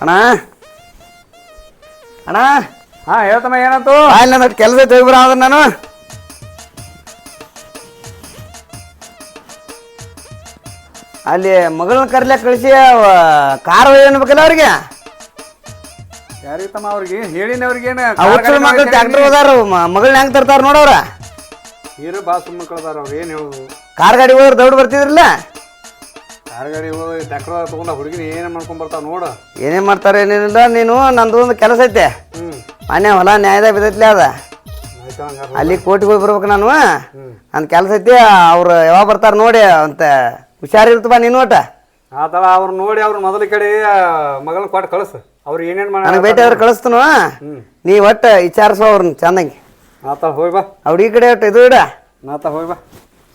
ಅಣ್ಣ? ಅಣ್ಣ? ಹಾ ಹೇಳ್ತಮ್ಮ ಏನಂತು ಅಲ್ಲಿ ನನ್ನ ಕೆಲಸ ಐತೆ ಅದ ನಾನು. ಅಲ್ಲಿ ಮಗಳನ್ನ ಕರ್ಲ್ಯಾಕ ಕಳಿಸಿ ಕಾರ್ ಏನ್ಬೇಕಲ್ಲ ಅವ್ರಿಗೆ? ಯಾರಿತಮ್ಮ ಅವ್ರಿಗೆ? ಹೇಳಿನ ಅವ್ರಿಗೇನು ಮಕ್ಳು ಟ್ಯಾಕ್ಟರ್ ಹೋದಾರ ಮಗಳನ್ನ ಹೆಂಗ್ ತರ್ತಾರ ನೋಡವ್ರ ಹೀರೋ ಬಾಸು ಕಳ್ದಾರ ಅವ್ರು ಏನು ಹೇಳುದು? ಕಾರ್ ಗಾಡಿ ಹೋದ್ರೆ ದೌಡ್ ಬರ್ತಿದ್ರಲ್ಲ? ಟ್ಯಾಕ್ಟರ್ ತಗೊಂಡ ಹುಡುಗಿನ ಏನ ಮಾಡ್ಕೊಂಡ್ ಬರ್ತಾವ ನೋಡು. ಏನೇ ಮಾಡ್ತಾರೆ ಏನೇನಿಲ್ಲ ನೀನು ನಂದು ಒಂದು ಕೆಲಸ ಐತೆ. ಮನೆ ಹೊಲ ನ್ಯಾಯದಾಗ ಬಿದ್ದೈತ್ಲೆ ಅದ. ಅಲ್ಲಿ ಕೋರ್ಟಿಗೆ ಹೋಗಿ ಬರ್ಬೇಕು ನಾನು. ನನ್ನ ಕೆಲಸ ಐತಿ ಅವ್ರು ಯಾವಾಗ ಬರ್ತಾರ ನೋಡಿ ಅಂತ ಹುಷಾರಿರ್ತಪ್ಪ ನೀನು ಒಟ್ಟ. ಆತರ ಅವ್ರು ನೋಡಿ ಅವ್ರ ಮೊದಲ ಕಡೆ ಮಗಳನ್ನ ಕೊಟ್ಟು ಕಳಿಸು. ಅವ್ರು ಏನೇನು ಮಾಡ ನನಗೆ ಭೇಟಿ ಆದ್ರೆ ಕಳಿಸ್ತನು ನೀ ಒಟ್ಟು ವಿಚಾರಿಸು ಅವ್ರನ್ನ ಚಂದಂಗೆ. ಆತ ಹೋಗಿ ಬಾ. ಅವ್ರ ಈ ಕಡೆ ಒಟ್ಟು ಇದು ಇಡ. ಆತ ಹೋಗಿ ಬಾ.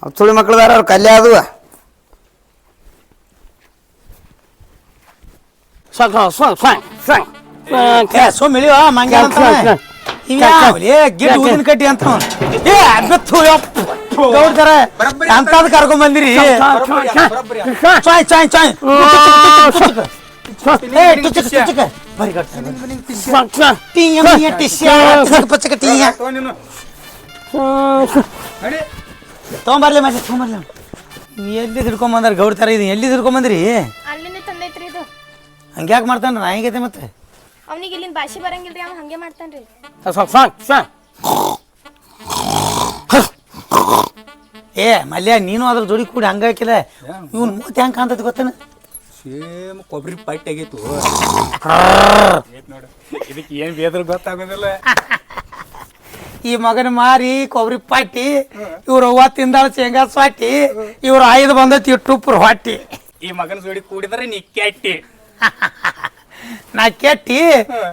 ಅವ್ರು ಸುಳಿ ಮಕ್ಳದಾರ ಅವ್ರು ಕಲ್ಯ ಅದು ಸೊ ಮಿಳಿವ ಮಂಗ್ಯ ಅಂತ ಗಿಡ ಊದಿನ ಕಟ್ಟಿ ಅಂತ ಏ ಅಬ್ಬತ್ತು ಗೌಡ್ತಾರ ಅಂತದ್ ಕರ್ಕೊಂಡ್ ಬಂದಿರಿ ಚಾಯ್ ಚಾಯ್ ಚಾಯ್ ತೊಗೊಂಬರ್ಲಿ ಮತ್ತೆ ತಗೊಂಬರ್ಲಿ. ಎಲ್ಲಿ ಹಿಡ್ಕೊಂಡ್ ಬಂದಾರ ಗೌಡ್ತಾರ? ಇದು ಎಲ್ಲಿ ಹಿಡ್ಕೊಂಡ್ ಹಂಗ್ಯಾಕ್ ಮಾಡ್ತಾನ ನಾ ಹೆಂಗೈತೆ ಮತ್ತೆ? ಅವನಿಗೆ ಇಲ್ಲಿಂದ ಭಾಷೆ ಬರಂಗಿಲ್ರಿ ಅವ ಹಂಗೆ ಮಾಡ್ತಾನ್ರಿ. ಏ ಮಲ್ಯ ನೀನು ಅದ್ರ ಜೋಡಿ ಕೂಡಿ ಹಂಗ ಹಾಕಿಲ್ಲ. ಇವ್ನ ಮೂತಿ ಹೆಂಗೆ ಕಾಣ್ತೈತಿ ಗೊತ್ತೇನ? ಸೇಮ್ ಕೊಬ್ಬರಿ ಪಟ್ಟಿ ಆಗಿತ್ತು. ಇದಕ್ಕೆ ಏನು ಬೇದ್ರ ಗೊತ್ತಾಗೋದಿಲ್ಲ. ಈ ಮಗನ ಮಾರಿ ಕೊಬ್ಬರಿ ಪಟ್ಟಿ ಇವ್ರ ಅವ್ವ ತಿಂದಾಳ ಶೇಂಗಾ ಸ್ವಾಟಿ ಇವ್ರ ಐದು ಬಂದೈತಿ ಟುಪ್ರ ಹೊಟ್ಟಿ. ಈ ಮಗನ ಜೋಡಿ ಕೂಡಿದ್ರೆ ನೀ ಕೆಟ್ಟಿ. ನಾ ಕೆಟ್ಟಿ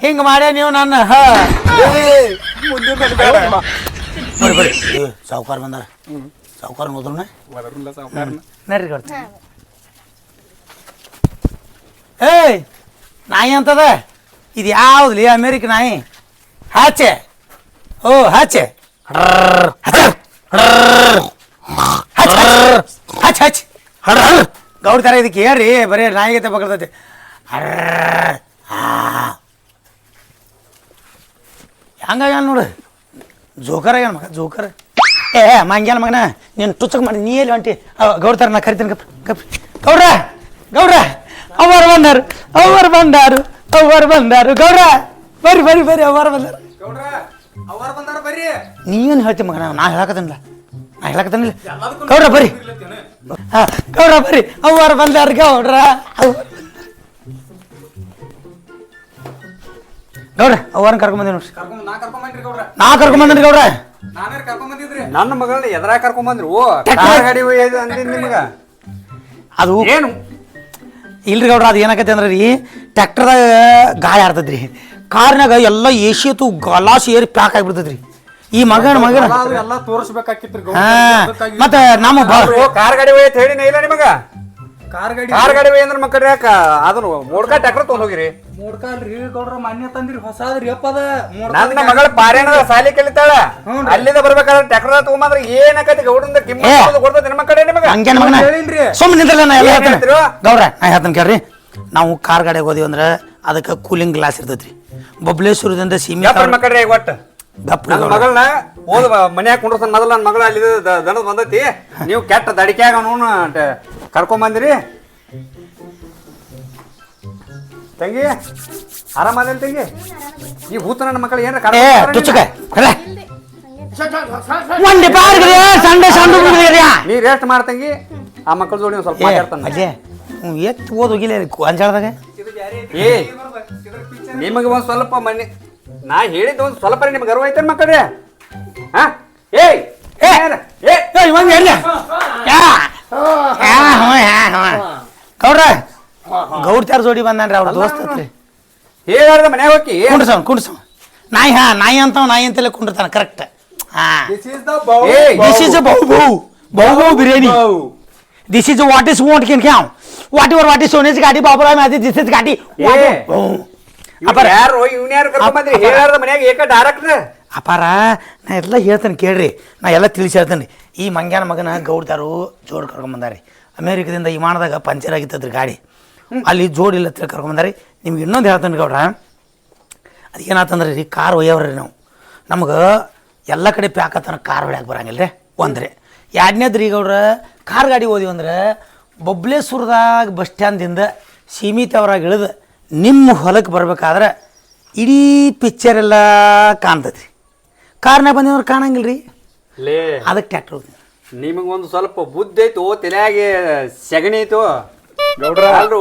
ಹಿಂಗ ಮಾಡ್ಯ ನೀವು ನನ್ನ? ಹ. ಬರ್ರಿ ಸಾವುಕಾರ ಬಂದಾರ. ಸಾವುಕಾರ ಹೋದ್ರು ನಡ್ರಿ ಕೊಡ್ತೀನಿ. ಏಯ್ ನಾಯಿ ಅಂತದ? ಇದು ಯಾವ್ದು ಅಮೇರಿಕ ನಾಯಿ? ಹಾಚೆ. ಓ ಹಾಚೆ. ಹಚ್ ಹಚ್ ಗೌಡ ಥರ ಇದಕ್ಕೆ ಹೇಳ್ರಿ ಬರೀ ನಾಯಿಗೆ ಬಗ್ತೈತಿ ಹಂಗಾಗ ನೋಡು ಜೋಕರ್ ಆಗ್ಯಾನ ಮಗ ಜೋಕರ್ ಏ ಮಂಗ್ಯಾನ ಮಗನ ನೀನು ಟುಚ್ಚಕ್ ಮಾಡಿ ನೀ ಎಲ್ಲಿ ಹೊಂಟಿ ಗೌಡ್ತಾರ ನಾ ಕರಿತೀನಿ ಗಪ್ ಗಪ್ ಗೌಡ್ರ ಗೌಡ್ರ ಅವರು ಬಂದಾರು ಅವರು ಬಂದಾರು ಅವರು ಬಂದಾರು ಗೌಡ್ರ ಬರ್ರಿ ಬರ್ರಿ ಬರ್ರಿ ಅವರು ಬಂದಾರು ಅವ್ರ ನೀನು ಹೇಳ್ತಿ ಮಗನ ನಾ ಹೇಳಕತ್ತೇನಿಲ್ಲ ನಾ ಹೇಳಕತ್ತೇನಿಲ್ಲ ಗೌಡ್ರ ಬರ್ರಿ ಹಾ ಗೌಡ್ರ ಬರ್ರಿ ಅವ್ವಾರ ಬಂದಾರು ಗೌಡ್ರ ಅವ್ವ- ಗೌಡ್ರ ಕರ್ಕೊಂಡ್ ಕರ್ಕೊಂಬಂದಿ ನೋಡ್ರಿ. ಕರ್ಕೊಂಡ್ ನಾ ಕರ್ಕೊಂಡ್ ಬಂದ್ರಿ ಗೌಡ್ರ. ನಾ ಕರ್ಕೊಂಬಂದ್ರಿ ಗೌಡ್ರ. ನಾನೇ ಕರ್ಕೊಂಡ್ ಬಂದಿದ್ರಿ. ನನ್ನ ಮಗಳನ್ನ ಎದ್ರಾಗ ಕರ್ಕೊಂಡ್ ಬಂದ್ರಿ? ಓ ಕಾರ್ ಗಾಡಿ ಒಯ್ಯೋದು ಅಂದಿದ್ ನಿಮ್ಗ? ಅದು ಏನು? ಇಲ್ರಿ ಗೌಡ್ರ ಅದು ಏನಾಕೈತಿ ಅಂದ್ರೆ ರೀ ಟ್ಯಾಕ್ಟರ್ದಾಗ ಗಾಯ ಆಡ್ತದ್ರಿ. ಕಾರ್ನಾಗ ಎಲ್ಲ ಏಷಿಯತು ಗಲಾಸ್ ಏರಿ ಪ್ಯಾಕ್ ಆಗಿಬಿಡ್ತದ್ರಿ. ಈ ಮಗನ ಮಗನ ಎಲ್ಲಾ ಹಾ. ಮತ್ತೆ ನಮ್ಮ ಬ- ಕಾರ್ ಗಾಡಿ ಒಯ್ಯತ್ ಹೇಳಿನ ಇಲ್ಲ ನಿಮಗ? ಕಾರ್ ಗಾಡಿ ಕಾರ್ ಗಾಡಿ ಅಂದ್ರೆ ಮಕ್ಕಳ ಯಾಕ? ಅದನ್ನ ಮೋಡ್ಕ ಟ್ಯಾಕ್ಟರ್ ತೊಗೊಂಡ್ ಹೋಗಿರಿ? ಮೂಡ್ಕಾಲ್ರಿ ಗೌಡ್ರ ಮಾನ್ಯ ತಂದಿರಿ ಹೊಸಾದ್ರಿ ಅಪ್ಪದ ನನ್ನ ಮಗಳ ಪಾರ್ಯಾನ ಸಾಲಿ ಕಲಿತಾಳ ಅಲ್ಲಿಂದ ಬರ್ಬೇಕಾದ್ರೆ ಟ್ಯಾಕ್ಟರ್ ತಗೊಂಬಂದ್ರೆ ಏನಾಕತಿ ಗೌಡಂದ ಕಿಮ್ಮ ಕಿಮ್ಮತ್ ಕೊಡ್ತದ ನಿಮ್ಮ ಕಡೆ ನಿಮಗೆ? ಹಂಗೇನ್ ಮಗನ? ಹೇಳಿನ್ರಿ. ಸುಮ್ಮನೆ ನಿಂತಲ್ಲ ನಾ ಎಲ್ಲ ಹೇಳ್ತೀನಿ. ಗೌಡ್ರ ನಾ ಹೇಳ್ತೀನಿ ಕೇಳ್ರಿ. ನಾವು ಕಾರ್ ಗಾಡಿಗೆ ಹೋದಿವಿ ಅಂದ್ರೆ ಅದಕ್ಕೆ ಕೂಲಿಂಗ್ ಗ್ಲಾಸ್ ಇರ್ತೈತ್ರಿ. ಬಬ್ಲೇಶ್ವರದಿಂದ ಸೀಮೆ ಒಟ್ಟು? ನನ್ನ ಮಗಳನ್ನ ಓದ್ ಮನ್ಯಾಗ ಕುಂಡ್ರಸ್ತಾನ ಮೊದಲ ನನ್ನ ಮಗಳ ಅಲ್ಲಿ ದನದ ಬಂದೈತಿ. ನೀವು ಕೆಟ್ಟ ದಡಿಕ್ಯಾಗ ಅವನು ಕರ್ಕೊಂಡ್ ಬಂದಿರಿ ತಂಗಿ ಆರಾಮದೇನ್ ತಂಗಿ? ಈ ಭೂತ ನನ್ನ ಮಕ್ಕಳು ಏನಾರ ಏ ಟುಚ್ಚಕ ಬಂದ್ರಿ? ಒಂದೇ ಸಂಡೆ ಸಂಡು ಬಿಡ್ರಿ ನೀ ರೆಸ್ಟ್ ಮಾಡ್ತಂಗಿ ಆ ಮಕ್ಕಳ ಜೋಡಿ ಒಂದ್ ಸ್ವಲ್ಪ ಮಾತಾಡ್ತಾನೆ. ಅಜ್ಜೆ ಎತ್ತು ಓದ್ ಹೋಗಿಲ್ಲ ಅಂಜಾಳದಾಗ? ಏ ನಿಮಗೆ ಒಂದ್ ಸ್ವಲ್ಪ ಮನೆ ನಾ ಹೇಳಿದ್ದ ಒಂದ್ ಸ್ವಲ್ಪ ನಿಮ್ಗೆ ಗರ್ವ ಐತೆ ಮಕ್ಕಳ್ರೆ ಹಾ? ಏಯ್ ಏ ಏ ಏ ಇವಂಗ ಎಲ್ಲಿ ಯಾ ಯಾ ಹ್ಞೂ ಯಾ ಹ್ಞೂ ಗೌಡ್ರ ಗೌಡ್ ಚಾರ್ ಜೋಡಿ ಬಂದಾನ್ರಿ ಅವ್ರ ದೋಸ್ತ ಹತ್ರಿ. ಹೇಗಾಡ್ದ ಮನ್ಯಾಗ ಹೋಗಿ? ಕುಂಡ್ರಸವ್ ಕುಂಡ್ರಸವ್ ನಾಯಿ ಹಾ ನಾಯಿ ಅಂತಾವ ನಾಯಿ ಅಂತಲೇ ಕುಂಡಿರ್ತಾನ ಕರೆಕ್ಟ್ ಹಾ. Hey this is a bow bow bow bow biryani this is what is what can ಕ್ಯಾವ್ what your what is ಸೋನೇಸ್ ಗಾಡಿ ಬಾಬುರಾವ್ ಮ್ಯಾದಿ ದಿಸ್ ಇಸ್ ಗಾಡಿ ಏ. ಅಪ್ಪಾರ ಅಪ್ಪ ಯಾರು? ಇವ್ನ ಯಾರು ಕರ್ಕೊಂಡ್ ಬಂದ್ರಿ? ಮನ್ಯಾಗ ಏಕ ಅಪಾರ ನಾ ಎಲ್ಲ ಹೇಳ್ತೇನೆ ಕೇಳ್ರಿ. ನಾ ಎಲ್ಲ ತಿಳಿಸಿ ಹೇಳ್ತೇನೆ. ಈ ಮಂಗ್ಯಾನ ಮಗನ ಗೌಡ್ದಾರು ಜೋಡ್ ಕರ್ಕೊಂಬಂದಾರಿ ಅಮೇರಿಕದಿಂದ ವಿಮಾನದಾಗ ಪಂಚರ್ ಆಗಿತ್ತದ್ರಿ ಗಾಡಿ. ಅಲ್ಲಿ ಜೋಡಿ ಇಲ್ಲ ತಿಳಿ ಕರ್ಕೊಂಬಂದಾರಿ ನಿಮ್ಗೆ ಇನ್ನೊಂದು ಹೇಳ್ತೇನೆ ಗೌಡ್ರ. ಅದೇನಾತಂದ್ರೆ ರೀ? ಕಾರ್ ರೀ ನಾವು. ನಮ್ಗೆ ಎಲ್ಲ ಕಡೆ ಪ್ಯಾಕತ್ತನ ಕಾರ್ ಹೊಡ್ಯಾಕ ಬರಂಗಿಲ್ಲ ರೀ ಒಂದ್ರೆ ಎರಡನೇದ್ರಿ ಗೌಡ್ರ ಕಾರ್ ಗಾಡಿ ಓದಿವಂದ್ರೆ ಬೊಬ್ಲೇಶ್ವರದಾಗ ಬಸ್ ಸ್ಟ್ಯಾಂಡಿಂದ ಸೀಮಿತ ಅವ್ರಾಗ ಇಳಿದು ನಿಮ್ಮ ಹೊಲಕ್ಕೆ ಬರ್ಬೇಕಾದ್ರೆ ಇಡೀ ಪಿಕ್ಚರ್ ಎಲ್ಲ ಕಾಣ್ತೈತಿ ಕಾರ್ನಾಗ ಬಂದಿವ್ರು ಕಾಣಂಗಿಲ್ಲ ರೀ ಲೇ. ಅದಕ್ಕೆ ಟ್ಯಾಕ್ಟ್ರ್ ನಿಮಗೆ ನಿಮಗೊಂದು ಸ್ವಲ್ಪ ಬುದ್ಧಿ ಐತೋ ತಲೆಯಾಗಿ ಸೆಗಣಿ ಐತು. ಗೌಡ್ರ ಅಲ್ರು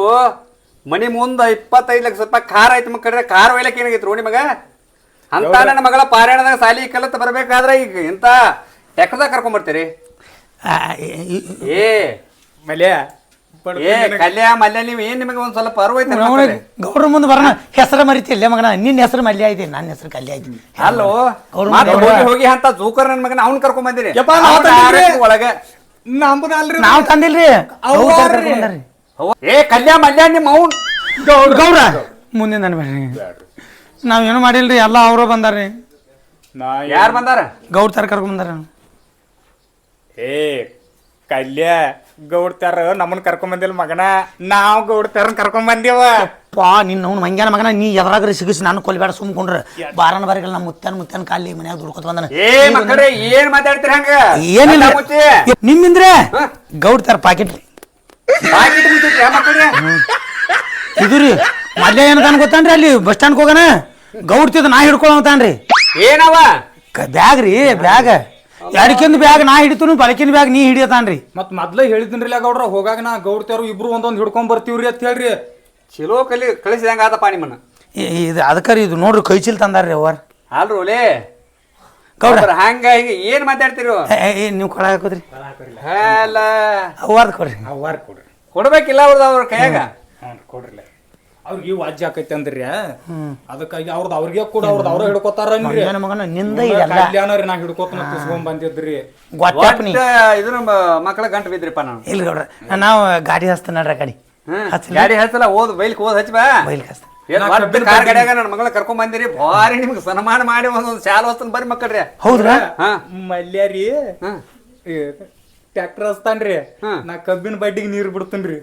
ಮನೆ ಮುಂದೆ ಇಪ್ಪತ್ತೈದು ಲಕ್ಷ ರೂಪಾಯಿ ಕಾರ್ ಐತಿ ಮಕ್ಕಳ್ರೆ ಕಾರ್ ಒಯ್ಲಕ್ ಏನಾಗೈತ್ರು ನಿಮಗ ಅಂತ ನನ್ನ ಮಗಳ ಪಾರಾಯಣದಾಗ ಸಾಲಿ ಕಲತ್ ಬರ್ಬೇಕಾದ್ರೆ ಈಗ ಇಂತ ಟ್ಯಾಕ್ಟರ್ದಾಗ ಕರ್ಕೊಂಡ್ ಬರ್ತೀರಿ ಏ. ಮಲ್ಯ ಏ ಕಲ್ಯ ಮಲ್ಯ ನೀವು ಏನ್ ನಿಮಗೆ ಒಂದ್ ಸ್ವಲ್ಪ ಅರಿವು ಐತೆ ಮಕ್ಕಳೇ? ಗೌಡ್ರ ಮುಂದೆ ಬರೋಣ. ಹೆಸರು ಮರಿತಿಲ್ಲ ಮಗನ? ನಿನ್ನ ಹೆಸರು ಮಲ್ಯ ಐತಿ ನನ್ನ ಹೆಸರು ಕಲ್ಯ ಐತಿ ಅಲ್ಲೋ ಅವ್ರ ಮತ್ತೆ ಮುಂದೆ ಹೋಗಿ ಹೋಗಿ ಅಂತ ಜೂಕರ್ ನನ್ನ ಮಗನ ಅವ್ನ್ ಕರ್ಕೊಂಡ್ ಬಂದಿರಿ. ಯಪ್ಪ, ನಾವ್ ಅವ್ನ ತಂದಿದ್ರಿ. ಒಳಗ. ಅಲ್ರಿ ನಾವು ತಂದಿಲ್ರಿ. ಅವ್ವ ಗೌಡ್ರ ಅವ್ರಿ. ಕರ್ಕೊಂಡ್ ಬಂದಾರ್ರಿ. ಏ ಕಲ್ಯ ಮಲ್ಯ ನಿಮ್ಮ ಅವ್ನ್. ಗೌರ ಮುಂದೆ ನನ್ನ ಬೇಡ್ರಿ ಏನು ಮಾಡಿಲ್ರಿ? ಎಲ್ಲ ಅವರು ಬಂದಾರ್ರಿ. ನಾ ಯಾರ್ ಬಂದಾರ? ಗೌರ್ ತರ ಕರ್ಕೊಂಡ್ ಬಂದಾರ. ಏ ಕಲ್ಯ ಗೌಡ್ತಾರ ನಮ್ಮನ್ ಕರ್ಕೊಂಡ್ ಬಂದಿಲ್ಲ ಮಗನ? ನಾವ್ ಗೌಡ್ತಾರ ಕರ್ಕೊಂಡ್ ಬಂದೇವ ಪಾ ನಿನ್ನ ಅವ್ನು ಮಂಗ್ಯಾನ ಮಗನ ನೀ ಎದ್ರಾಗ್ರಿ ಸಿಗಿಸಿ ನಾನು ಕೊಲ್ಬೇಡ ಸುಮ್ಕೊಂಡ್ರ ಬಾರನ ಬಾರಿಗಳ ನಮ್ಮ ಮುತ್ತನ್ ಮುತ್ತನ್ ಕಾಲಿ ಮನ್ಯಾಗ ದುಡ್ಕೊತ ಬಂದನ ಏ ಮಕ್ಕಳೇ ಏನ್ ಮಾತಾಡ್ತೀರ ಹಂಗ? ಏನಿಲ್ಲ. ಮುಚ್ಚಿ. ನಿಮ್ಮಿಂದ್ರೆ ಗೌಡ್ತಾರ ಪಾಕೆಟ್. ಇದ್ರಿ ಪಾಕಿಟ್ ಮುಚ್ಚಿಟ್ರಿ ತಾನ ಮಕ್ಕಳೇ ಇದು ರೀ ಮಲ್ಯ ಏನದಾನ ಗೊತ್ತಾನ್ರಿ ಅಲ್ಲಿ ಬಸ್ ಸ್ಟ್ಯಾಂಡ್ ಹೋಗನ? ಗೌಡ್ತಿದ್ ನಾ ನಾ ಹಿಡ್ಕೊಳತಾನ್ರಿ ಏನವ? ಬ್ಯಾಗ್ ರೀ ಬ್ಯಾಗ್. ಎಡಕಿಂದ ಬ್ಯಾಗ್ ನಾ ಹಿಡಿತೀನಿ ಬಲಕಿನ ಬ್ಯಾಗ್ ನೀ ಹಿಡಿಯತಾನ್ರಿ. ಮತ್ ಮೊದ್ಲ ಹೇಳಿದ್ನ್ರಿಲ್ಲ ಗೌಡ್ರ ಹೋಗಾಗ ನಾ ಗೌಡ್ತಿಯವ್ರು ಇಬ್ರು ಒಂದೊಂದ್ ಹಿಡ್ಕೊಂಡ್ ಬರ್ತೀವ್ರಿ ಅಂತ ಹೇಳ್ರಿ. ಚಲೋ ಕಲಿ ಕಳಿಸಿದಂಗ ಆತಪ್ಪ ನಿಮ್ಮನ್ನ. ಇ- ಇದು ಅದಕ್ಕರಿ ಇದು ನೋಡ್ರಿ ಕೈ ಚೀಲ್ ತಂದಾರ್ರಿ ಅವ್ರ ಅಲ್ರಿ ಲೇ ಗೌಡ್ರ. ಹಂಗ ಹಿಂಗ ಏನ್ ಮಾತಾಡ್ತಿರೋ? ನೀವು ಕೊಡ ಹಾಕೋದ್ರಿ. ಅಲ್ಲ. ಅವ್ವಾರ್ದ ಕೊಡ್ರಿ. ಅವಾರ್ ಕೊಡ್ರಿ. ಕೊಡ್ಬೇಕಿಲ್ಲ ಅವ್ರದ್ದು ಅವ್ರ ಕೈಯಾಗ? ಹ್ಞೂ ಕೊಡ್ರಿಲ್ಲ. ಅವ್ರಿಗೆ ವಾಜ್ಯ ಆಕೈತಿ ಅಂದ್ರಿ ಅದಕ್ಕಾಗಿ ಅವ್ರದ್ದು ಅವ್ರಿಗೆ ಕೂಡ ಅವ್ರದ್ದು ಅವ್ರ ಹಿಡ್ಕೋತಾರ ಮಗನ ನಿಂದ ಇದೆಲ್ಲ ಕಲ್ಯಾಣ ರೀ ನಾ ಹಿಡ್ಕೋತನ ಕುಸ್ಕೊಂಡ್ ಬಂದಿದ್ರಿ. ಗೊತ್ತಾಪ್ನಿ. ನಮ್ಮ ಇದನ್ನ ಮಕ್ಕಳ ಗಂಟು ಬಿದ್ರಿಪ್ಪ ನಾನು. ಇಲ್ಲ ಗೌಡ್ರ ನಾವು ಗಾಡಿ ಹಚ್ತಾನ ನಡ್ರ ಗಾಡಿ ಗಾಡಿ ಹಚ್ಚಲ್ಲ ಓದ್ ಬೈಲ್ಕ್ ಓದ್ ಹಚ್ಚ ಬಾ. ಬೈಲ್ ಹಚ್ತಾನ ಏನ್ ಕಾರ್ ಗಡಿಯಾಗ ನನ್ನ ಮಗಳ ಕರ್ಕೊಂಡ್ ಬಂದಿರಿ ಭಾರಿ ನಿಮ್ಗೆ ಸನ್ಮಾನ ಮಾಡಿ ಒಂದೊಂದು ಶಾಲ ವಸ್ತುನ್ ಬರ್ರಿ ಮಕ್ಕಳ್ರಿ. ಹೌದ್ರಾ? ಹಾ. ಮಲ್ಯ ರೀ ಹಾ ಹಚ್ತಾನ್ರಿ. ನಾ ಕಬ್ಬಿನ ಬಡ್ಡಿಗೆ ನೀರ್ ಬಿಡ್ತೇನ್ರಿ.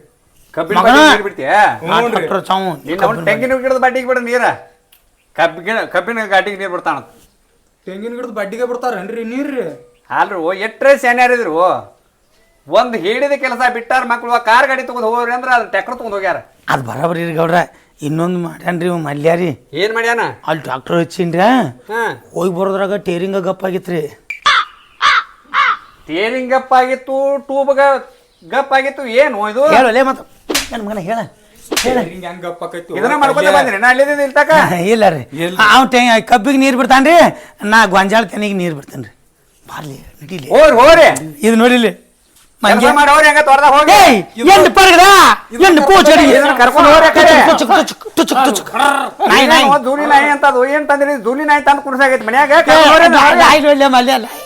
ಕಬ್ಬಿನ ಮಗನ. ಬಾಟಿಗೆ ನೀರ್ ಬಿಡ್ತೀಯ ಹ್ಞೂನ್ರಿ. ಡಾಕ್ಟರ್ ಚಾವು ಅವ್ನ ತೆಂಗಿನ ಗಿಡದ ಬಾಟಿಗೆ ಬಿಡ ನೀರ. ಕಬ್ಬಿನ ಕಬ್ಬಿನ ಗಾಟಿಗೆ ನೀರ್ ಬಿಡ್ತಾನ. ತೆಂಗಿನ ಗಿಡದ ಬಡ್ಡಿಗೆ ಬಿಡ್ತಾರನ್ರಿ ನೀರ್ರಿ ಅಲ್ರು ಎಟ್ರೆ ಸ್ಯಾನ್ಯಾರಿದ್ರು ಒಂದ್ ಹೇಳಿದ ಕೆಲಸ ಬಿಟ್ಟಾರ ಮಕ್ಳು ಕಾರ್ ಗಾಡಿ ತಗೊಂಡ್ ಹೋಗ್ರಿ ಅಂದ್ರೆ ಅದು ಟ್ಯಾಕ್ಟರ್ ತಗೊಂಡ್ ಹೋಗ್ಯಾರ. ಅದು ಬರಾಬರಿ ರೀ ಗೌಡ್ರ. ಇನ್ನೊಂದು ಮಾಡ್ಯಾನ್ರಿ ಇವ್ ಮಲ್ಯಾರಿ ಏನ್ ಮಾಡ್ಯಾನ? ಅಲ್ಲಿ ಡಾಕ್ಟರ್ ಹಚ್ಚಿನ್ರಿ. ಹಾ. ಹೋಗಿ ಬರೋದ್ರಾಗ ಟೇರಿಂಗ ಗಪ್ ಆಗಿತ್ರಿ. ಟೇರಿಂಗ್ ಗಪ್ ಆಗಿತ್ತು ಟೂಬ್ ಗಪ್ ಆಗಿತ್ತು ಏನು ಇದು? ಹೇಳಲೇ ಮತ್ತ. ನನ್ನ ಮಗನ ಹೇಳ ಹಿಂಗ ಇದನ್ನ ಮಾಡ್ಕೊತ ಬಂದ್ರಿ. ನಾ ಅಲ್ಲಿದ್ದ ಇಲ್ಲ ರೀ. ಅವ್ ಟೆ ಕಬ್ಬಿಗೆ ನೀರು ಬಿಡ್ತಾನ್ರಿ. ನಾ ಗೊಂಜಾಳ ತೆನಿಗೆ ನೀರು ಬಿಡ್ತೇನ್ರಿ. ಬಾರ್ಲಿ ನಡೀಲಿ. ಹೋರಿ ಹೋರಿ. ಇದು ನೋಡಿಲಿ. ಮಂಗೆ ಕೆಲಸ ಮಾಡೋರಿ ಹಂಗ ತೋಟದಾಗ ಹೋಗಿ. ಏಯ್ ಎಂಡ್ ಪರ್ಗದ? ಎಂಡ್ ಕೋಚಡಿ ಇದನ್ನ ಕರ್ಕೊಂಡ್ ಹೋಗ್ರಿ ಆ ಕಡೆ. ತುಚುಕ್ ತುಚುಕ್ ತುಚುಕ್ ತುಚುಕ್ ನಾಯಿ ನಾಯಿ. ಏನು ಧೂಳಿ ನಾಯಿ ಅಂತ ಅದು ಏನ್ ತಂದ್ರಿ ಧೂಳಿ ನಾಯಿ ತಂದು ಮನ್ಯಾಗ? ಏ, ಕರ್ಕೊಂಡ್ ಹೋಗ್ರಿ ನಾಯಿ ನಾಯಿ. ನಾಯಿ ನೋಡ್ಲೆ ಮಲ್ಯ ನಾಯಿ.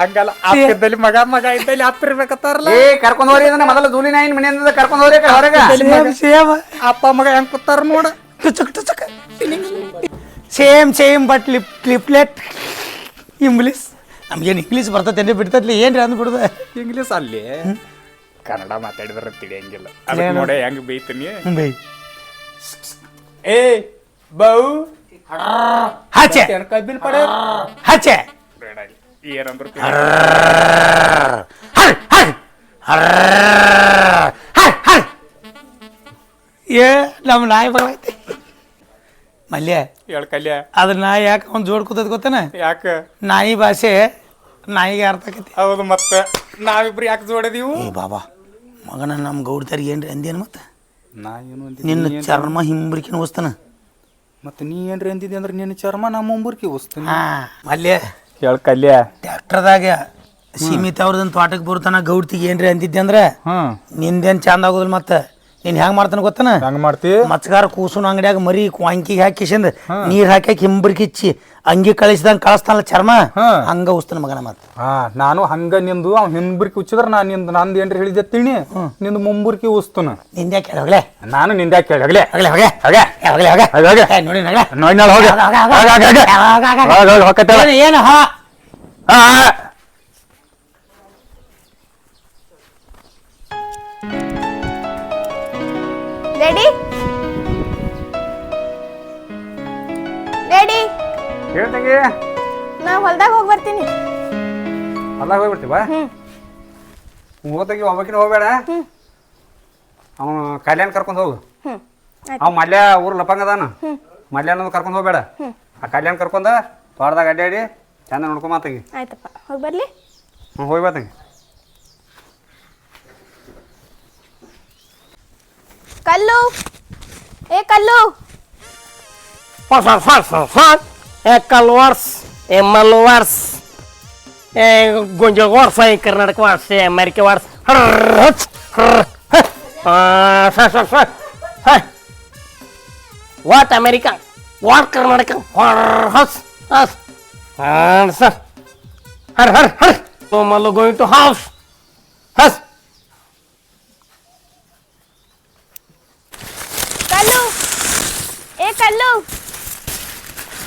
ಹಂಗಲ್ಲ ಅಪ್ಪಿದ್ದಲ್ಲಿ ಮಗ ಮಗ ಇದ್ದಲ್ಲಿ ಅಪ್ಪಿರ್ಬೇಕತ್ತಾರಲ್ಲ ಏ ಕರ್ಕೊಂಡ್ ಹೋರಿ ಇದನ್ನ ಮೊದಲ ಧೂಳಿ ನಾಯಿನ ಮನೆಯಿಂದ ಕರ್ಕೊಂಡ್ ಹೋರಿ ಹೊರಗ. Same same. ಅಪ್ಪ ಮಗ ಹೆಂಗ್ ಕೂತಾರ ನೋಡ. ಟುಚಕ್ ಟುಚಕ್. ಸೇಮ್ ಸೇಮ್ ಬಟ್ ಲಿಪ್ ಲಿಪ್ಲೆಟ್ ಇಂಗ್ಲೀಷ್ ನಮ್ಗೇನು ಇಂಗ್ಲೀಷ್ ಬರ್ತೈತೆ ಬಿಡ್ತೈತ್ಲಿ. ಏನ್ರಿ ಅಂದ್ಬಿಡ್ದ ಇಂಗ್ಲೀಷ್ ಅಲ್ಲಿ ಕನ್ನಡ ಮಾತಾಡಿದ್ರೆ ತಿಳಿಯಂಗಿಲ್ಲ. ಅದಕ್ಕೆ ನೋಡಿ. ಹೆಂಗ್ ಬೈತೀನಿ. ಬೈ. ಏ ಬೌ. ಹಾಚೆ ಕಬ್ಬಿನ ಪಡೆ. ಹಾಚೆ ಬೇಡ ಏನಂದ್ರು ಏ ನಮ್ಮ ನಾಯಿ ಬರೈತಿ ಮಲ್ಯ ಹೇಳ್ ಕಲ್ಯ. ಅದ್ರ ನಾಯಿ ಯಾಕೆ ಒಂದು ಜೋಡ್ ಕೂತದ ಗೊತ್ತೇನ? ಯಾಕೆ? ನಾಯಿ ಭಾಷೆ ನಾಯಿಗೆ ಅರ್ಥ ಆಕೈತಿ. ಹೌದು ಮತ್ತೆ. ನಾವಿಬ್ರು ಯಾಕೆ ಜೋಡದೀವು? ಏ ಬಾಬಾ ಮಗನ ನಮ್ಮ ಗೌಡ್ತಾರಿಗೆ ಏನ್ರಿ ಅಂದೇನು ಮತ್ತೆ? ನಾ ಏನು ನಿನ್ನ ಚರ್ಮ ಹಿಂಬ್ರಿಕಿನ ಓಸ್ತಾನ ಮತ್ತೆ ನೀ ಏನ್ರಿ ಅಂದಿದ್ದೆ ಅಂದ್ರೆ ನಿನ್ನ ಚರ್ಮ ನಮ್ಮ ಮುಂಬರ್ಕಿ ಓಸ್ತಾನೆ ಮಲ್ಯ ಹೇಳ್ ಕಲ್ಯ. ಟ್ಯಾಕ್ಟರ್ದಾಗ ಸೀಮಿತ ಅವ್ರದನ್ ತೋಟಕ್ಕೆ ಬರ್ತಾನ ಗೌಡ್ತಿಗೆ ಏನ್ರಿ ಅಂದಿದ್ದೆ ಅಂದ್ರೆ ಹ್ಮ್. ನಿಂದೇನ್ ಚಂದ ಆಗೋದಿಲ್ಲ ಮತ್ತೆ. ನೀನ್ ಹೆಂಗ್ ಮಾಡ್ತಾನ ಗೊತ್ತನ ಹೆಂಗ್ ಮಾಡ್ತಿ ಮಚ್ಚಗಾರ ಕೂಸುನ ಅಂಗಡ್ಯಾಗ ಮರಿ ವಾಂಕಿಗೆ ಹಾಕಿಸಿಂದ ನೀರ್ ಹಾಕಿ ಹಿಂಬ್ರಿಕಿಚ್ಚಿ ಅಂಗಿ ಕಳಿಸಿದಂಗ ಕಳಿಸ್ತಾನಲ್ಲ ಚರ್ಮ. ಹಂಗ ಉಸ್ತನ ಮಗನ ಮತ್ ಹಾ ನಾನು ಹಂಗ ನಿಂದು ಅವ್ ಹಿಂಬರ್ಕಿ ಉಚ್ಚಿದ್ರ ನಾ ನಿಂದು ನಂದು ಏನ್ರಿ ಹೇಳಿದ್ದೆ ತಿಳಿ ನಿಂದು ಮುಂಬುರ್ಕಿ ಉಸ್ತನ ನಿಂದ್ಯಾ ಕೇಳ ಹೋಗ್ಲೆ ನಾನು ನಿಂದ ಕೇಳಿ ಹೋಗ್ಲೆ ಹೋಗ್ಲೆ ಹೋಗೆ ಹೋಗೆ ಹೋಗ್ಲೆ ಹೋಗೆ. ನೋಡಿ ನೋಡಿ ನಾಳೆ ಹೋಗಿ ಹೋಗ, ಹೋಗ, ಹೋಗ. ಹೋಗ, ಹೋಗ, ಹೋಗ. ಹೋಗ, ಹೋಗ, ಹೊಕ್ಕತ್ತೇಳ. ಏನು, ಏನು ರೆಡಿ ರೆಡಿ ಹೇಳ್ತಂಗೆ ನಾ ಹೊಲ್ದಾಗ ಹೋಗಿ ಬರ್ತೀನಿ. ಹೊಲ್ದಾಗ ಹೋಗಿ ಹ್ಮ್. ಹೋಗಿ ಒಬ್ಬಕಿನ ಹೋಗ್ಬೇಡ. ಅವನು ಅವ ಕಲ್ಯಾಣ ಕರ್ಕೊಂಡು ಹೋಗು. ಅವ ಮಲ್ಯ ಊರ್ ಲಪಂಗ ಅದಾನ. ಮಲ್ಯಾನ ಕರ್ಕೊಂಡು ಹೋಗ್ಬೇಡ. ಆ ಕಲ್ಯಾಣ ಕರ್ಕೊಂಡ ತೋಟದಾಗ ಅಡ್ಡಾಡಿ ಚಂದ ನೋಡ್ಕೊಂಬತ್ತಗಿ ಆಯ್ತಪ್ಪ. ಹೋಗಿ ಬರ್ಲಿ. ಹ್ಞೂ ಹೋಗಿ ಬತ್ತಂಗೆ ಕಲ್ಲು ಏ ಕಲ್ಲು Fas, fas, fas, fas, fas. É calores, é maluars, é gonjogors, é Karnataka wars, é America wars. What American? What Karnataka? Hus, hus. Answer. Har, har, har. So Malu going to house. Hus. Kallu. ಏ ಕಲ್ಲು.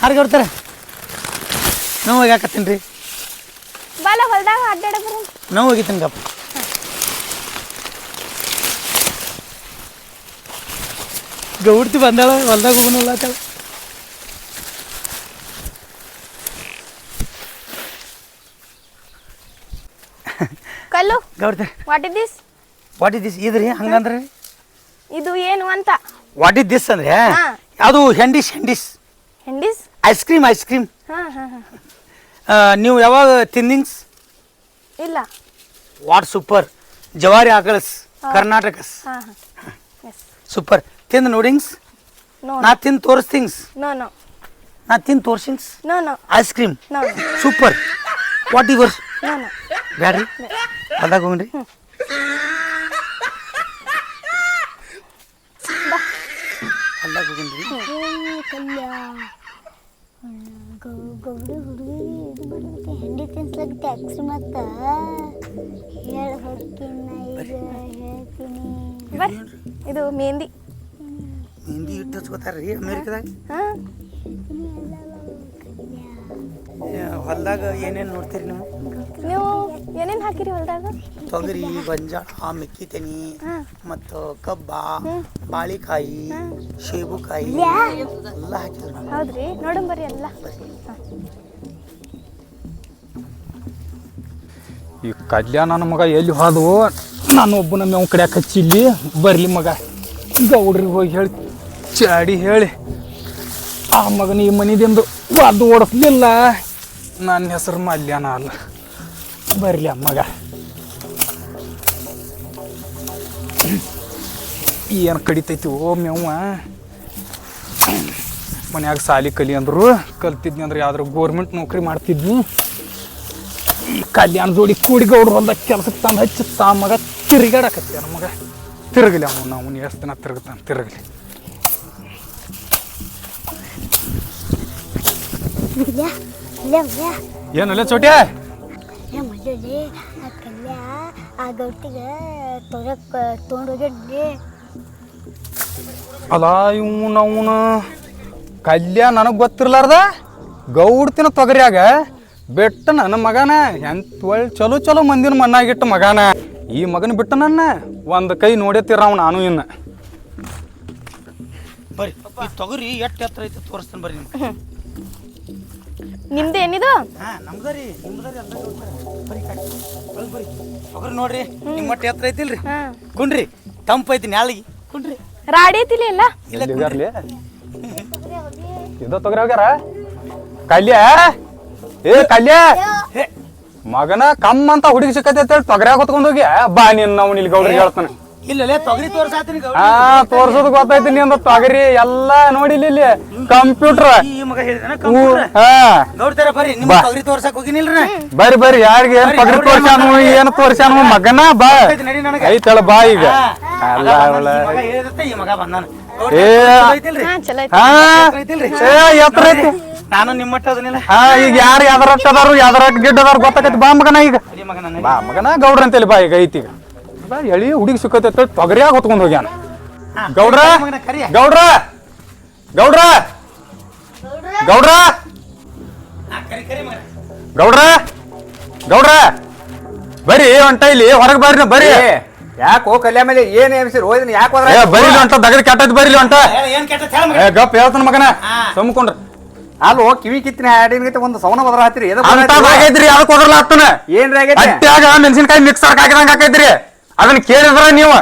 ಯಾರು ಗೌಡ್ತಾರ ನಾವು ಹೋಗಾಕತ್ತೀನಿ ರೀ? ಬಾಲ ಹೊಲ್ದಾಗ ಅಡ್ಡಾಡ ಬರೋಣ ನಾವು ಹೋಗಿತ್ತೀನಿ ಗಪ್ಪ. ಗೌಡ್ತಿ ಬಂದಾಳ ಹೊಲ್ದಾಗ ಹೋಗೋಣ Kallu ಗೌಡ್ತಾರ what is this what is this ಇದ್ರಿ ಹಂಗಂದ್ರೆ? ಇದು ಏನು ಅಂತ? ವಾಟ್ ಇಸ್ ದಿಸ್ ಅಂದ್ರೆ ಹಾ. ಅದು ಹೆಂಡಿಸ್ ಹೆಂಡಿಸ್ ಹೆಂಡಿಸ್ ಐಸ್ ಕ್ರೀಮ್ ಐಸ್ ಕ್ರೀಮ್ ಹಾ ಹಾ ಹಾ. ನೀವು ಯಾವಾಗ ತಿನ್ನಿಂಗ್ಸ್ ಇಲ್ಲ. ವಾಟ್ ಸೂಪರ್ ಜವಾರಿ ಆಕಳಸ್ ಕರ್ನಾಟಕ ಹಾ ಹಾ. ಎಸ್ ಸೂಪರ್ ತಿಂದು ನೋಡಿಂಗ್ಸ್ ನೋ ನಾ. ತಿಂದು ತೋರಿಸ್ತಿಂಗ್ಸ್ ನೋ ನೋ. ನಾ ತಿಂದು ತೋರಿಸಿಂಗ್ಸ್ no no. Ice cream no super what ಇವರ್ no no. ಬ್ಯಾಡ್ರಿ. ಅದಾಗ ಹೋಗ್ರಿ ಗೌಡು ಹುಡುಗಿ ಇದು ಹೆಂಡಿ ತಿನ್ಸ್ಲಕ್ಕೆ ಟ್ಯಾಕ್ಸ್ ಮತ್ತ? ಹೇಳ ಹೋಗ್ತೀನಿ ಈಗ ಹೇಳ್ತೀನಿ. ಬರ್ರಿ ಇದು ಮೆಹಂದಿ. ಮೆಹಂದಿ ಇಟ್ಟು ಹಚ್ಕೋತಾರ್ರಿ ಅಮೇರಿಕದಾಗ? ಹಾಂ. ಹೊಲ್ದಾಗ ಏನೇನು ನೋಡ್ತೀರಿ ನೀವು? ನೀವು ಏನೇನು ಹಾಕಿರಿ ಹೊಲ್ದಾಗ? ತೊಗರಿ ಗೊಂಜಾಳ ಮೆಕ್ಕಿತೆನಿ ಮತ್ತು ಕಬ್ಬ ಬಾಳಿಕಾಯಿ ಶೇಬುಕಾಯಿ ಎಲ್ಲ ಹಾಕಿದ್ರು ನಾವು. ಹೌದ್ರಿ? ನೋಡಮ್ ಬರ್ರಿ ಎಲ್ಲ. ಈ ಕಲ್ಯಾಣ ಮಗ ಎಲ್ಲಿ ಹೋದವು? ನಾನು ಒಬ್ಬನ ಮೇವ್ ಕಡೆ ಹಚ್ಚಿ ಇಲ್ಲಿ ಬರ್ಲಿ ಮಗ. ಗೌಡ್ರಿಗೆ ಹೋಗಿ ಹೇಳಿ ಚಾಡಿ ಹೇಳಿ. ಆ ಮಗನ ಈ ಮನಿದಿಂದ ಅದು ಓಡಿಸ್ಲಿಲ್ಲ. ನನ್ನ ಹೆಸರು ಮಲ್ಯಾನ ಅಲ್ಲ. ಬರಲಿ ಆ ಮಗ. ಏನು ಕಡಿತೈತಿ? ಓ ಮೇವ ಮನ್ಯಾಗ ಸಾಲಿ ಕಲಿ ಅಂದ್ರು ಕಲ್ತಿದ್ನಿ ಅಂದ್ರೆ ಯಾವ್ದಾರು ಗೋರ್ಮೆಂಟ್ ನೌಕರಿ ಮಾಡ್ತಿದ್ನಿ. ಕಲ್ಯಾಣ ಜೋಡಿ ಕೂಡಿ ಗೌಡ್ರು ಹೊಲ್ದಾಗ ಕೆಲ್ಸಕ್ಕೆ ತಂದು ಹಚ್ಚಿ ತಾ ಮಗ ತಿರುಗಾಡಕತ್ತಿ ಮಗ. ತಿರುಗಲಿ ಅವನು ನಾವು ಎಷ್ಟು ದಿನ ತಿರುಗುತ್ತಾನೆ ತಿರುಗಲಿ. ಏನಲ್ಲ ಚೋಟ್ಯ? ಏ ಮಲ್ಲಿ ಆ ಕಲ್ಯ ಆ ಗೌಟಿಗೆ ತೊಗೊಂಡೋಗಿ ಅಲ್ಲ ಇವನು ಅವನು ಕಲ್ಯ ನನಗೆ ಗೊತ್ತಿರ್ಲಾರ್ದ? ಗೌಡ್ತಿನ ತೊಗರಿಯಾಗ ಬಿಟ್ಟ ನನ್ನ ಮಗನ ಎಂತ ಒಳ್ಳೆ ಚಲೋ ಚಲೋ ಮಂದಿನ ಮಣ್ಣಾಗಿಟ್ಟ ಮಗನ. ಈ ಮಗನ ಬಿಟ್ಟ ನನ್ನ ಒಂದು ಕೈ ನೋಡೇತಿರ ಅವ್ನು ನಾನು ಇನ್ನು. ಬರ್ರಿ ಈ ತೊಗರಿ ಎಷ್ಟು ಎತ್ತರ ಐತಿ ತೋರಿಸ್ತಾನೆ ಬರ್ರಿ ನಿಮ್ಗೆ. ನಿಮ್ದು ಏನಿದು? ಹಾ ನಮ್ದ ರೀ ನಿಮ್ದ ರೀ ಎಲ್ಲ ನೋಡ್ತಾರೆ. ಬರ್ರಿ ಕಡೆ. ಬರ್ರಿ ಬರ್ರಿ. ತೊಗರಿ ನೋಡ್ರಿ ನಿಮ್ಮ ಮಟ್ಟ ಎತ್ತರ ಐತಿಲ್ರಿ? ಕುಣ್ರಿ ಕುಂಡ್ರಿ ತಂಪೈತಿ ನ್ಯಾಳಿಗೆ ಕುಂಡ್ರಿ. ರಾಡಿ ಐತಿಲ್ಲ ಎಲ್ಲ ಎಲ್ಲಿಗಾರ್ಲಿ ಇದ ತೊಗರಿ ಹೋಗ್ಯಾರ? ಕಲ್ಯ? ಏ ಕಲ್ಯ? ಮಗನ ಕಮ್ಮ ಅಂತ ಹುಡುಗಿ ಸಿಕ್ಕತ್ತೆ ಅಂತೇಳಿ ತೊಗರ್ಯಾಗ ಹೊತ್ಕೊಂಡ್ ಹೋಗಿ ಬಾ ನೀನ್ ನಾವು ಇಲ್ಲಿ ಗೌಡ್ರಿಗೆ ಹೇಳ್ತಾನೆ. ಇಲ್ಲಲೇ ತೊಗರಿ ತೋರ್ಸಾತೀನಿ ಹಾ ತೋರ್ಸೋದು ಗೊತ್ತೈತಿ ನಿಂದ ತೊಗರಿ ಎಲ್ಲಾ ನೋಡಿಲ್ಲ ಇಲ್ಲಿ. ಕಂಪ್ಯೂಟರ್. ಈ ಮಗ ಹೇಳಿದಾನ ಕಂಪ್ಯೂಟರ್? ಹಾ. ನೋಡ್ತಾರ ಬರ್ರಿ ನಿಮ್ಮ ತೊಗರಿ ತೋರ್ಸಕ್ ಹೋಗಿನಿಲ್ರಿ ನಾ? ಬರ್ರಿ ಬರ್ರಿ ಯಾರಿಗೆ ಏನ್ ನೋಡ್ರಿ ತೋರ್ಸ್ಯಾನು ಏನ್ ತೋರ್ಸ್ಯಾನು ಮಗನ ಬಾ. ಐತಿ ನಡಿ ನನಗೆ. ಐತಳ ಬಾ ಈಗ. ಹಾ. ಅಲ್ಲ ಮಗ ಅವಳ ಈ ಮಗ ಹೇಳಿದತ್ತ ಈ ಮಗ ಬಂದಾನ. ಏ. ಐತಿಲ್ರಿ? ಚಲೋ ಐತಿ. ಹಾ. ಏ ಎತ್ತರ ಐತಿ. ನಾನು ನಿಮ್ಮ ಮಟ್ಟ ಅದನ್ನಿಲ್ಲ. ಹಾ ಈಗ ಯಾರು ಯಾವ್ದಾರ ಅದಾರು ಯಾವ್ದಾರ ಗಿಡ್ಡ ಅದಾರು ಗೊತ್ತಾಗೈತಿ ಬಾ ಮಗನ ಈಗ. ಅಡಿ ಮಗ ನನ್ನ ಬಾ ಮಗನ ಗೌಡ್ರ ಅಂತೇಳಿ ಬಾ ಈಗ ಐತಿ ಈಗ. ಬಾ ಎಳಿ ಹುಡುಗಿ ಸಿಕ್ಕತ್ತೆ ತೊಗರಿಯಾಗ ಹೊತ್ಕೊಂಡ್ ಹೋಗ್ಯಾನ. ಗೌಡ್ರ? ಗೌಡ್ರ ಗೌಡ್ರ? ಗೌಡ್ರ? ಗೌಡ್ರ? ಗೌಡ್ರ? ಬರಿ ಒಂಟ ಇಲ್ಲಿ ಹೊರಗೆ ಬರ್ರಿ ಬರ್ರಿ ಯಾಕೋ ಕಲ್ಯಾ ಮೇಲೆ ಏನ್ ಎಬ್ಸಿರ್ ಹೋಯ್ದನ್ ಯಾಕೆ ಹೋದ್ರ ಅಂತ ಬರೀಲಿ ಹೊಂಟ ದಗದ ಕೆಟ್ಟದ್ ಬರೀಲಿ ಹೊಂಟ ಹೇಳ ಏ ಗಪ್ ಹೇಳ್ತಾನ ಮಗನ. ಸುಮ್ಕೊಂಡ್ರ ಅಲ್ಲೋ ಕಿವಿ ಕಿತ್ತಿನ ಹಾಡಿನ ಒಂದು ಸೌನ ಬದ್ರ ಹತ್ತಿರಿ ಅಂತ ಹತ್ತಿರಿ? ಆಗೈತ್ರಿ ಅದಕ್ಕೆ ಹೋದ್ರಲ್ಲ ಹತ್ತನ ಏನ್ರಿ ಆಗೈತೆ ಅಟ್ಟ್ಯಾಗ ಮೆಣಸಿನ್ಕಾಯಿ ಮಿಕ್ಸರ್ ಹಾಕಿದಂಗ ಹಾಕೈತ್ರಿ. ಅದನ್ನ ಕೇಳಿದ್ರ ನೀವು?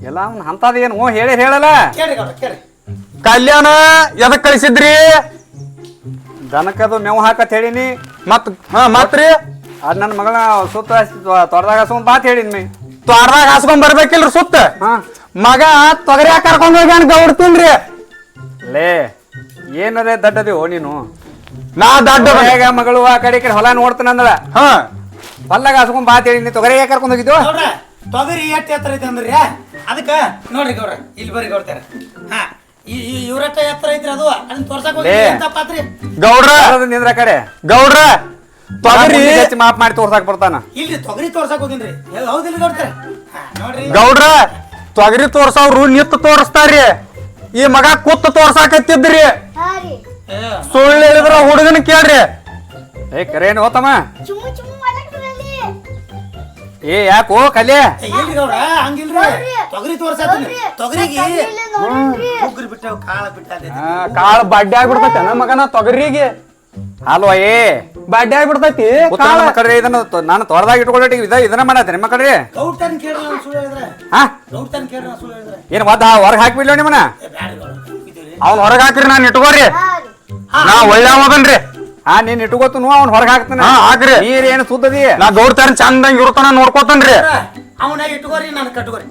ಎಲ್ಲ ಅವ್ನ ಅಂತದ ಏನು ಹ್ಞೂ ಹೇಳಿ ಹೇಳಲ್ಲ. ಕೇಳ್ರಿ ಗೌಡ್ರ ಕೇಳ್ರಿ. ಕಲ್ಯಾಣ ಎದಕ್ ಕಳಿಸಿದ್ರಿ? ದನಕ್ಕದು ಮೇವು ಹಾಕತ್ ಹೇಳಿನಿ. ಮತ್ ಹಾ ಮತ್ರಿ? ಅದ್ ನನ್ನ ಮಗಳ ಸುತ್ತ ತೊಡ್ದಾಗ ಹಸ್ಕೊಂಡ್ ಬಾತ್ ಹೇಳಿನಿ ಮೇ ತ್ವಾರದಾಗ ಹಾಸ್ಕೊಂಡ್ ಬರ್ಬೇಕಿಲ್ರಿ ಸುತ್ತ? ಹಾ. ಮಗ ತೊಗರಿ ಕರ್ಕೊಂಡ್ ಹೋಗ್ಯಾನ ಗೌಡ್ತೀನ್ರಿ ಲೇ ಏನದೇ ದಡ್ಡದಿ ಓ ನೀನು? ನಾ ದಡ್ಡ ಹೇಗ ಮಗಳು ಆ ಕಡೆ ಈ ಕಡೆ ಹೊಲ ನೋಡ್ತಾನಂದ್ರ ಹಾ. ಹೊಲ್ದಾಗ ಹಸ್ಕೊಂಡ್ ಬಾತ್ ಹೇಳಿನಿ ತೊಗರಿ ಯಾಕೆ ಕರ್ಕೊಂಡ್ ಹೋಗಿದ್ದು? ಗೌಡ್ರ ತೊಗರಿ ಎಷ್ಟು ಎತ್ತರ ಐತೆ ಅಂದ್ರಿ ಅದಕ್ಕ ನೋಡ್ರಿ ಗೌಡ್ರ ಇಲ್ಲಿ ಬರ್ರಿ ಗೌಡ್ತಾರ ಹಾ ಈ- ಈ ಇವ್ರಟ್ಟ ಎತ್ತರ ಐತ್ರಿ ಅದು ಅದನ್ನ ತೋರ್ಸಕ್ ಹೋಗಿ ಲೇ. ಎಂತ ಪಾತ್ರಿ ಗೌಡ್ರ! ನಿಂದ್ರ ಕಡೆ. ಗೌಡ್ರ! ತೊಗರಿ ಹೆಚ್ಚು ಮಾಪ್ ಮಾಡಿ ತೋರ್ಸಾಕ್ ಬರ್ತಾನ. ಇಲ್ರಿ ತೊಗರಿ ತೋರ್ಸಕ್ ಹೋಗಿನ್ರಿ. ಎಲ್- ಹೌದಿಲ್ಲ ಗೌಡ್ತಾರ ಹಾ ನೋಡ್ರಿ. ಗೌಡ್ರ! ತೊಗರಿ ತೋರ್ಸವ್ರು ನಿತ್ ತೋರಿಸ್ತಾರ್ರಿ. ಈ ಮಗ ಕುತ್ತ ತೋರ್ಸಾಕತ್ತಿದ್ರಿ. ಏ, ಸುಳ್ಳು ಹೇಳಿದ್ರ ಹುಡುಗನ ಕೇಳ್ರಿ. ಏ ಏನು ಹೋತಮ್ಮ? ಚುಮ್ಮು ಚುಮ್ಮು. ಮಾಡಕ್ತದಲ್ಲಿ ಏ ಯಾಕೋ ಕಲೆ? ಇಲ್ರಿ ಹಂಗಿಲ್ರಿ. ತೊಗರಿ ತೋರ್ಸಾತೀನಿ. ನೋಡ್ರಿ. ತೊಗರಿಗೆ ಉಗ್ರಿ ಬಿಟ್ಟಾವ ಕಾಳ ಬಿಟ್ಟಾದ ಕಾಳ ಬಡ್ಡೆ ಆಗ್ಬಿಡ್ತೈತೆ ನಮ್ಮ ಮಗನ ತೊಗರಿಗೆ. ಅಲ್ವಾ ಏ? ಬಡ್ಡೆ ಆಗ್ಬಿಡ್ತೈತಿ ಉತ್ತರ ಕಾಳ. ನಮ್ಮ ಕಡೆ ಇದನ್ನ ತ- ನಾನು ತೊರದಾಗ ಇಟ್ಕೊಳ್ಳಿ ಇದ ಇದನ್ನ ಮಾಡತ್ತೆ ನಿಮ್ಮ ಕಡೆ ಗೌಡ್ತಾನ ಕೇಳ್ರಿ ನಾನು ಸುಳ್ಳು ಹೇಳಿದ್ರೆ. ಹಾ? ಗೌಡ್ತಾನ ಕೇಳ್ರಿ ನಾನು ಸುಳ್ಳು ಹೇಳಿದ್ರೆ. ಏನ್ ಒದ್ದ? ಹೊರಗೆ ಹಾಕ್ಬಿಡ್ಲ ನಿಮ್ಮನ ಬ್ಯಾಡ ಅವ್ನ ಹೊರಗೆ ಹಾಕ್ರಿ ನಾನು ಇಟ್ಕೋರಿ. ಹಾಂ ರೀ. ನಾ ಒಳ್ಳೆ ಅವದನ್ರಿ ಹಾ ನೀನ್ ಇಟ್ಕೋತನು ಅವ್ನ ಹೊರಗೆ ಹಾಕ್ತಾನೆ. ಹಾ, ಹಾಕ್ರಿ. ನೀರ್ ಏನ್ ಸುದ್ದದಿ? ನಾ ಗೌರ್ ತಾರನ್ ಚಂದಂಗ್ ಇರ್ತಾನ ನೋಡ್ಕೋತಾನ್ರಿ. ಅವನ ಇಟ್ಕೋರಿ ನಾನು ಕಟ್ಕೋರಿ.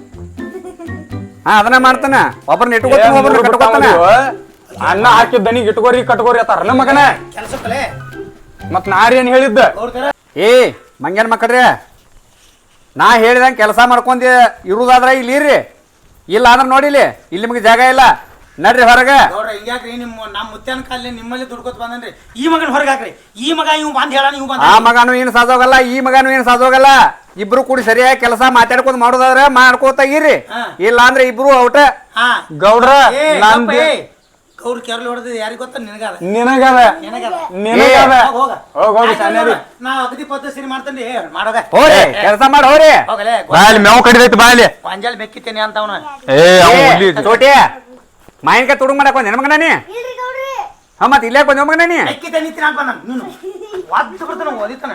ಹಾ ಅದನ್ನ ಮಾಡ್ತಾನ. ಒಬ್ಬರನ್ನ ಇಟ್ಕೋತಾನ ಒಬ್ಬರನ್ನ ಕಟ್ಕೋತಾನ. ಅನ್ನ ಹಾಕಿದ ನೀ ಇಟ್ಕೋರಿ ಕಟ್ಕೋರಿ ಅತ್ತಾರ ನಮ್ಮ ಮಗನ. ಕೆಲಸಕ್ಕಲೆ ಮತ್ ನಾರಿ ಏನ್ ಹೇಳಿದ್ದ? ಗೌಡ್ತಾರ. ಏ ಮಂಗ್ಯಾನ ಮಕ್ಕಳ್ರಿ ನಾ ಹೇಳಿದಂಗೆ ಕೆಲಸ ಮಾಡ್ಕೊಂಡಿ ಇರುದಾದ್ರ ಇಲ್ಲಿ ಇರ್ರಿ. ಇಲ್ಲ ಅಂದ್ರೆ ನೋಡಿಲಿ ಇಲ್ಲಿ ನಿಮಗೆ ಜಾಗ ಇಲ್ಲ. ನಡ್ರಿ ಹೊರಗ. ಹಿಂಗ್ಯಾಕ್ರಿ ನಿಮ್ಮ ನಮ್ಮ ಮುತ್ಯಾನ ಕಾಲಿ ನಿಮ್ಮಲ್ಲಿ ದುಡ್ಕೋತ ಬಂದನ್ರಿ. ಈ ಮಗನ ಹೊರಗೆ ಹಾಕ್ರಿ. ಈ ಮಗ ಇವ್ ಬಂದ್ ಹೇಳ ನೀವು ಬಂದ ಆ ಮಗನು ಏನು ಸಾಜೋಗಲ್ಲ ಈ ಮಗನು ಏನು ಸಾಜೋಗಲ್ಲ ಇಬ್ರು ಕೂಡಿ ಸರಿಯಾಗಿ ಕೆಲಸ ಮಾತಾಡ್ಕೊಂಡ್ ಮಾಡೋದಾದ್ರೆ ಮಾಡ್ಕೋತ ಇರ್ರಿ ಹಾ. ಇಲ್ಲ ಅಂದ್ರೆ ಇಬ್ರು ಔಟ. ಹಾ. ಗೌಡ್ರ ಏ ಕೆರಳು ಹೊಡೆದ ಯಾರಿಗ ಗೊತ್ತ? ನಿನಗದ. ನಿನಗದ. ನಿನಗದ. ನಿನಗದ. ಹೋಗ್ ಹೋಗ. ಹೋಗ್ ಹೋಗಿ ಆಯ್ತು ಶಾನ್ಯಾರಿ. ನೋಡು, ನಾ ಅಗದಿ ಪದ್ಧತಿ ಸರಿ ಮಾಡ್ತೇನೆ ಮಾಡೋಗ. ಹೋರಿ ಕೆಲಸ ಮಾಡಿ ಹೋರಿ. ಹೋಗಲೇ ಬಾಯಲ್ಲಿ ಮೇವ್ ಕಡಿದೈತಿ ಬಾಯಲ್ಲಿ ಅಂಜಲ್ ಬೆಕ್ಕಿತೇನೆ ಅಂತ ಅವನು. ಏ ಹುಲಿ ಚೋಟಿ ಮಾಯಿನ್ಕಾಯಿ ತುಡುಗ್ ಮಾಡಕ್ ಬಂದೆ. ಮಗನ ನೀ? ಇಲ್ರಿ ಗೌಡ್ರಿ. ಹಾ ಮತ್ತೆ ಇಲ್ಲೇ ಬಂದೆ ಮಗನ ನೀ? ನೀನು ಬರ್ತಾನ ಓದಿತಾನ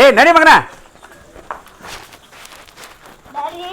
ಏ ನಡಿ ಮಗನ. ಬರ್ರಿ.